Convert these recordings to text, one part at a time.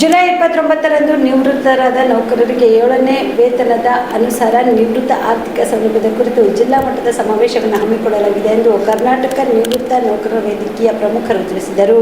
July ಇಪ್ಪತ್ತೊಂಬತ್ತರಂದು ನಿವೃತ್ತರಾದ ನೌಕರರಿಗೆ ಏಳನೇ ವೇತನದ ಅನುಸಾರ ನಿವೃತ್ತ ಆರ್ಥಿಕ ಸೌಲಭ್ಯದ ಕುರಿತು ಜಿಲ್ಲಾ ಮಟ್ಟದ ಸಮಾವೇಶವನ್ನು ಹಮ್ಮಿಕೊಳ್ಳಲಾಗಿದೆ ಎಂದು ಕರ್ನಾಟಕ ನಿವೃತ್ತ ನೌಕರರ ವೇದಿಕೆಯ ಪ್ರಮುಖರು ತಿಳಿಸಿದರು.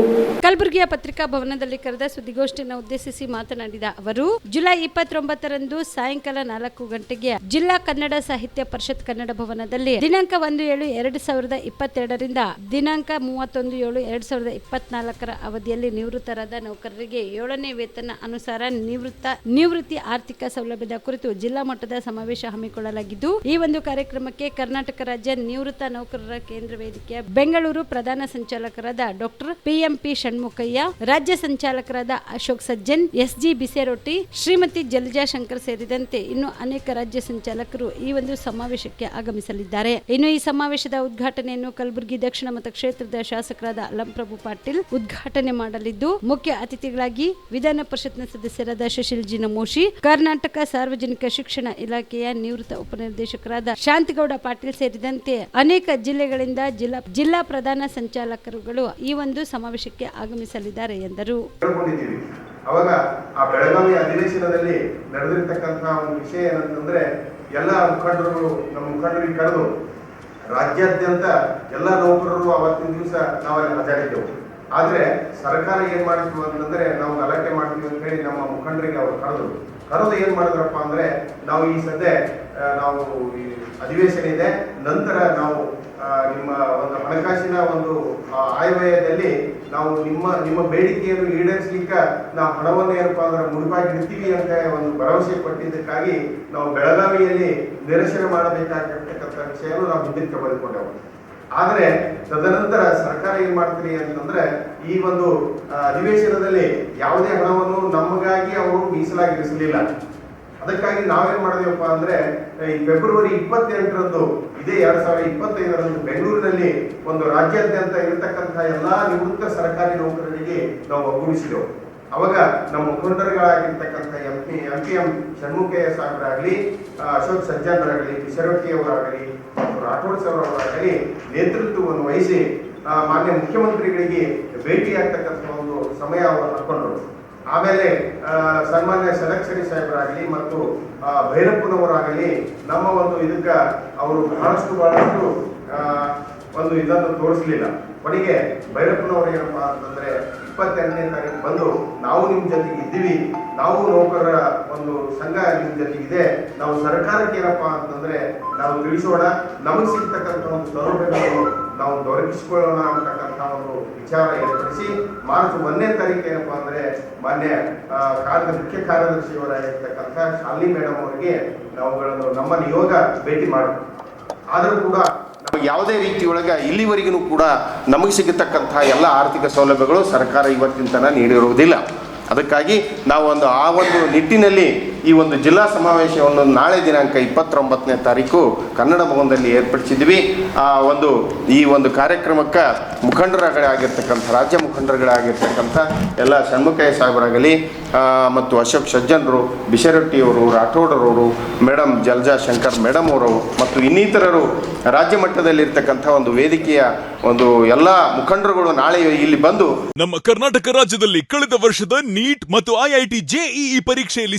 ಕಲಬುರಗಿಯ ಪತ್ರಿಕಾ ಭವನದಲ್ಲಿ ಕರೆದ ಸುದ್ದಿಗೋಷ್ಠಿಯನ್ನು ಉದ್ದೇಶಿಸಿ ಮಾತನಾಡಿದ ಅವರು, ಜುಲೈ ಇಪ್ಪತ್ತೊಂಬತ್ತರಂದು ಸಾಯಂಕಾಲ ನಾಲ್ಕು ಗಂಟೆಗೆ ಜಿಲ್ಲಾ ಕನ್ನಡ ಸಾಹಿತ್ಯ ಪರಿಷತ್ ಕನ್ನಡ ಭವನದಲ್ಲಿ ದಿನಾಂಕ ಒಂದು ಏಳು ಎರಡು ಸಾವಿರದ ಇಪ್ಪತ್ತೆರಡರಿಂದ ದಿನಾಂಕ ಮೂವತ್ತೊಂದು ಏಳು ಎರಡು ಸಾವಿರದ ಇಪ್ಪತ್ನಾಲ್ಕರ ಅವಧಿಯಲ್ಲಿ ನಿವೃತ್ತರಾದ ನೌಕರರಿಗೆ ಏಳನೇ ವೇತನ ಅನುಸಾರ ನಿವೃತ್ತ ನಿವೃತ್ತಿ ಆರ್ಥಿಕ ಸೌಲಭ್ಯದ ಕುರಿತು ಜಿಲ್ಲಾ ಮಟ್ಟದ ಸಮಾವೇಶ ಹಮ್ಮಿಕೊಳ್ಳಲಾಗಿದ್ದು, ಈ ಒಂದು ಕಾರ್ಯಕ್ರಮಕ್ಕೆ ಕರ್ನಾಟಕ ರಾಜ್ಯ ನಿವೃತ್ತ ನೌಕರರ ಕೇಂದ್ರ ವೇದಿಕೆಯ ಬೆಂಗಳೂರು ಪ್ರಧಾನ ಸಂಚಾಲಕರಾದ ಡಾಕ್ಟರ್ ಪಿಎಂಪಿ ಷಣ್ಮುಖಯ್ಯ, ರಾಜ್ಯ ಸಂಚಾಲಕರಾದ ಅಶೋಕ್ ಸಜ್ಜನ್, ಎಸ್ಜಿ ಬಿಸೆರೊಟ್ಟಿ ಶ್ರೀಮತಿ ಜಲಜಾ ಶಂಕರ್ ಸೇರಿದಂತೆ ಇನ್ನು ಅನೇಕ ರಾಜ್ಯ ಸಂಚಾಲಕರು ಈ ಒಂದು ಸಮಾವೇಶಕ್ಕೆ ಆಗಮಿಸಲಿದ್ದಾರೆ. ಇನ್ನು ಈ ಸಮಾವೇಶದ ಉದ್ಘಾಟನೆಯನ್ನು ಕಲಬುರಗಿ ದಕ್ಷಿಣ ಮತಕ್ಷೇತ್ರದ ಶಾಸಕರಾದ ಅಲಂಪ್ರಭು ಪಾಟೀಲ್ ಉದ್ಘಾಟನೆ ಮಾಡಲಿದ್ದು, ಮುಖ್ಯ ಅತಿಥಿಗಳಾಗಿ ವಿಧಾನ ಪರಿಷತ್ನ ಸದಸ್ಯರಾದ ಶಶಿಲ್ ನಮೋಶಿ ಕರ್ನಾಟಕ ಸಾರ್ವಜನಿಕ ಶಿಕ್ಷಣ ಇಲಾಖೆಯ ನಿವೃತ್ತ ಉಪನಿರ್ದೇಶಕರಾದ ಶಾಂತಿಗೌಡ ಪಾಟೀಲ್ ಸೇರಿದಂತೆ ಅನೇಕ ಜಿಲ್ಲೆಗಳಿಂದ ಜಿಲ್ಲಾ ಜಿಲ್ಲಾ ಪ್ರಧಾನ ಸಂಚಾಲಕರುಗಳು ಈ ಒಂದು ಸಮಾವೇಶಕ್ಕೆ ಆಗಮಿಸಲಿದ್ದಾರೆ ಎಂದರು. ಅವಾಗ ಆ ಬೆಳಗಾವಿ ಅಧಿವೇಶನದಲ್ಲಿ ನಡೆದಿರ್ತಕ್ಕಂತಹ ಒಂದು ವಿಷಯ ಏನಂತಂದ್ರೆ, ಎಲ್ಲ ಮುಖಂಡರು ನಮ್ಮ ಮುಖಂಡರಿಗೆ ಕರೆದು, ರಾಜ್ಯಾದ್ಯಂತ ಎಲ್ಲ ನೌಕರರು ಅವತ್ತಿನ ದಿವಸ ನಾವಲ್ಲಿ ಹಾಜರಿದ್ದೆವು. ಆದ್ರೆ ಸರ್ಕಾರ ಏನ್ ಮಾಡಿದ್ರು ಅಂತಂದ್ರೆ ನಾವು ಗಲಾಟೆ ಮಾಡ್ತೀವಿ ಅಂತ ಹೇಳಿ ನಮ್ಮ ಮುಖಂಡರಿಗೆ ಅವರು ಕರೆದ್ರು. ಕರೆದು ಏನ್ ಮಾಡಿದ್ರಪ್ಪ ಅಂದ್ರೆ ನಾವು ಈ ಸದ್ಯ ನಾವು ಈ ಅಧಿವೇಶನ ಇದೆ, ನಂತರ ನಾವು ನಿಮ್ಮ ಒಂದು ಹಣಕಾಸಿನ ಒಂದು ಆಯವ್ಯಯದಲ್ಲಿ ನಾವು ನಿಮ್ಮ ನಿಮ್ಮ ಬೇಡಿಕೆಯನ್ನು ಈಡೇರಿಸಲಿಕ್ಕೆ ನಾವು ಹಣವನ್ನು ಏನಪ್ಪ ಅಂದ್ರೆ ಮುಡಿಪಾಗಿ ಇಡ್ತೀವಿ ಅಂತ ಒಂದು ಭರವಸೆ ಕೊಟ್ಟಿದ್ದಕ್ಕಾಗಿ ನಾವು ಬೆಳಗಾವಿಯಲ್ಲಿ ನಿರಸನ ಮಾಡಬೇಕಾಗಿರ್ತಕ್ಕಂಥ ವಿಷಯವನ್ನು ನಾವು ಹಿಂದಕ್ಕೆ ಬರೆದುಕೊಂಡೆವು ಆದರೆ ತದನಂತರ ಸರ್ಕಾರ ಏನ್ ಮಾಡ್ತೀರಿ ಅಂತಂದ್ರೆ ಈ ಒಂದು ಅಧಿವೇಶನದಲ್ಲಿ ಯಾವುದೇ ಹಣವನ್ನು ನಮಗಾಗಿ ಅವರು ಮೀಸಲಾಗಿರಿಸಲಿಲ್ಲ. ಅದಕ್ಕಾಗಿ ನಾವೇನ್ ಮಾಡಿದೆವಪ್ಪ ಅಂದ್ರೆ, ಈ ಫೆಬ್ರವರಿ ಇಪ್ಪತ್ತೆಂಟರಂದು, ಇದೇ ಎರಡ್ ಸಾವಿರದ ಇಪ್ಪತ್ತೈದರಂದು ಬೆಂಗಳೂರಿನಲ್ಲಿ ಒಂದು ರಾಜ್ಯಾದ್ಯಂತ ಇರತಕ್ಕಂತಹ ಎಲ್ಲಾ ನಿವೃತ್ತ ಸರ್ಕಾರಿ ನೌಕರರಿಗೆ ನಾವು ಒಗ್ಗೂಡಿಸಿದೆವು. ಅವಾಗ ನಮ್ಮ ಮುಖಂಡರುಗಳಾಗಿರ್ತಕ್ಕಂಥ M P M P M Shanmukhaiah ಸಾಹೇಬರಾಗಲಿ Ashok ಸಜ್ಜನರಾಗಲಿ ಮತ್ತು ರಾಠೋಡ್ ಸರ್ ನೇತೃತ್ವವನ್ನು ವಹಿಸಿ ಮಾನ್ಯ ಮುಖ್ಯಮಂತ್ರಿಗಳಿಗೆ ಭೇಟಿಯಾಗ್ತಕ್ಕಂಥ ಒಂದು ಸಮಯ ಅವರು ಹಾಕೊಂಡ್ರು. ಆಮೇಲೆ ಸನ್ಮಾನ್ಯ ಸಲಕ್ಷಣಿ ಸಾಹೇಬರಾಗಲಿ ಮತ್ತು ಭೈರಪ್ಪನವರಾಗಲಿ ನಮ್ಮ ಒಂದು ಇದಕ್ಕೆ ಅವರು ಬಹಳಷ್ಟು ಬಹಳಷ್ಟು ಒಂದು ಇದನ್ನು ತೋರಿಸಲಿಲ್ಲ. ಕೊನೆಗೆ ಭೈರಪ್ಪನವರು ಏನಪ್ಪ ಅಂತಂದ್ರೆ ಇಪ್ಪತ್ತೆರಡನೇ ತಾರೀಕು ಬಂದು ನಾವು ನಿಮ್ಮ ಜೊತೆಗೆ ಇದ್ದೀವಿ, ನಾವು ನೌಕರರ ಒಂದು ಸಂಘ ನಿಮ್ಮ ಜೊತೆಗೆ ಇದೆ, ನಾವು ಸರ್ಕಾರಕ್ಕೆ ಏನಪ್ಪ ಅಂತಂದ್ರೆ ನಾವು ತಿಳಿಸೋಣ, ನಮಗೆ ಸಿಗ್ತಕ್ಕಂಥ ಒಂದು ಸೌಲಭ್ಯಗಳನ್ನು ನಾವು ದೊರಕಿಸಿಕೊಳ್ಳೋಣ ಅಂತಕ್ಕಂಥ ಒಂದು ವಿಚಾರ ಏರ್ಪಡಿಸಿ ಮಾರ್ಚ್ ಒಂದನೇ ತಾರೀಕು ಏನಪ್ಪ ಅಂದ್ರೆ ಮಾನ್ಯ ಕಾರ್ಯ ಮುಖ್ಯ ಕಾರ್ಯದರ್ಶಿಯವರಾಗಿರ್ತಕ್ಕಂಥ ಶಾಲಿನಿ ಮೇಡಮ್ ಅವರಿಗೆ ನಾವುಗಳನ್ನು ನಮ್ಮ ನಿಯೋಗ ಭೇಟಿ ಮಾಡಬೇಕು ಆದರೂ ಕೂಡ ಯಾವುದೇ ರೀತಿಯೊಳಗ ಇಲ್ಲಿವರೆಗೂ ಕೂಡ ನಮಗೆ ಸಿಗತಕ್ಕಂತಹ ಎಲ್ಲ ಆರ್ಥಿಕ ಸೌಲಭ್ಯಗಳು ಸರ್ಕಾರ ಇವತ್ತಿನ ತನಕ ನೀಡಿರುವುದಿಲ್ಲ. ಅದಕ್ಕಾಗಿ ನಾವು ಒಂದು ಆ ಒಂದು ನಿಟ್ಟಿನಲ್ಲಿ ಈ ಒಂದು ಜಿಲ್ಲಾ ಸಮಾವೇಶವನ್ನು ನಾಳೆ ದಿನಾಂಕ ಇಪ್ಪತ್ತೊಂಬತ್ತನೇ ತಾರೀಕು ಕನ್ನಡ ಭವನದಲ್ಲಿ ಏರ್ಪಡಿಸಿದ್ವಿ ಆ ಒಂದು, ಈ ಒಂದು ಕಾರ್ಯಕ್ರಮಕ್ಕೆ ಮುಖಂಡರಾಗಿರ್ತಕ್ಕಂಥ ರಾಜ್ಯ ಮುಖಂಡರುಗಳಾಗಿರ್ತಕ್ಕಂಥ ಎಲ್ಲ ಷಣ್ಮುಖಯ್ಯ ಸಾಹೇಬರಾಗಲಿ ಮತ್ತು ಅಶೋಕ್ ಸಜ್ಜನರು ಬಿಷರಟ್ಟಿಯವರು ರಾಠೋಡರವರು ಮೇಡಮ್ ಜಲ್ಜಾ ಶಂಕರ್ ಮೇಡಮ್ ಅವರು, ಮತ್ತು ಇನ್ನಿತರರು ರಾಜ್ಯ ಮಟ್ಟದಲ್ಲಿರ್ತಕ್ಕಂಥ ಒಂದು ವೇದಿಕೆಯ ಒಂದು ಎಲ್ಲ ಮುಖಂಡರುಗಳು ನಾಳೆ ಇಲ್ಲಿ ಬಂದು ನಮ್ಮ ಕರ್ನಾಟಕ ರಾಜ್ಯದಲ್ಲಿ ಕಳೆದ ವರ್ಷದ ನೀಟ್ ಮತ್ತು ಐಐಟಿ ಜೆಇಇ ಪರೀಕ್ಷೆಯಲ್ಲಿ